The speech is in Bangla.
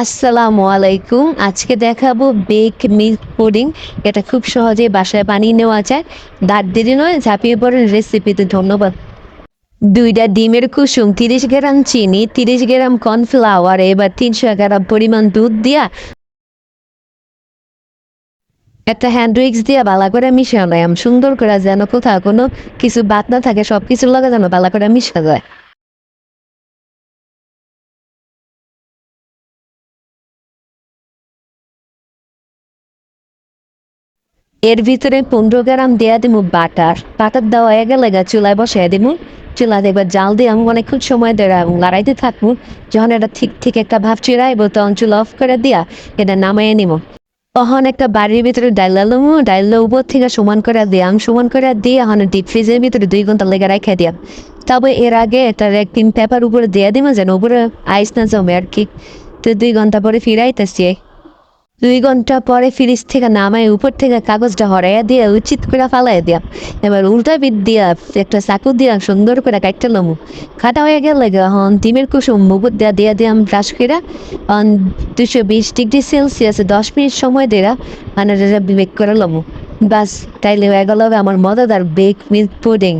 আসসালামু আলাইকুম। আজকে দেখাবো বেক মিল্ক পুডিং এটা খুব সহজে বাসায় বানিয়ে নেওয়া যায়। দাঁত দেরি নয়, ঝাঁপিয়ে পড়েন রেসিপিতে ধন্যবাদ। দুইটা ডিমের কুসুম, তিরিশ গ্রাম চিনি, তিরিশ গ্রাম কর্নফ্লাওয়ার এবার তিনশো গ্রাম পরিমাণ দুধ দিয়া একটা হ্যান্ড উইক্স দিয়ে বালা করে মিশিয়ে নেয় সুন্দর করে যেন কোথাও কোনো কিছু বাদ না থাকে সব কিছুর লগে যেন বালা করে মিশা যায়। এর ভিতরে পনেরো গ্রাম দেয়া দিমু বাটার। বাটার দেওয়া হয়ে গেলে গা চুলায় বসাই দিমু। চুলা দেখবার জাল দিয়ে আমি অনেকক্ষণ সময় ধরে এবং লড়াইতে থাকব। যখন এটা ঠিক ঠিক একটা ভাব চিরাইব তখন চুলা অফ করে দিয়া এটা নামাইয়ে নিব তখন একটা বাড়ির ভিতরে ডাইলা লমু ডাইল উপর থেকে সমান করে দিয়াম সমান করে দিয়ে এখন ডিপ ফ্রিজের ভিতরে দুই ঘণ্টা লেগে রেখে দিয়াম তবে এর আগে এটা একদিন পেপার উপরে দিয়ে দিমা, যেন উপরে আইস না জমে আর কি। তো দুই ঘণ্টা পরে ফিরাইতেছি দুই ঘণ্টা পরে ফ্রিজ থেকে নামায়, উপর থেকে কাগজটা হরাইয়া দিয়ে, উচিত করে ফালাই দিয়া। এবার উল্টা বিদ দিয়া একটা চাকু দিয়া সুন্দর করে কাটতে লমু। খাটা হয়ে গেলে হন ডিমের কুসুম মুগুর দেয়া দিয়া দিয়াম ব্রাশ করে অন দুশো বিশ ডিগ্রি সেলসিয়াসে দশ মিনিট সময় দেয়া মানে বেক করে লমু। বাস তাইলে হয়ে গেল আমার মজাদার বেক মিল্ক পুডিং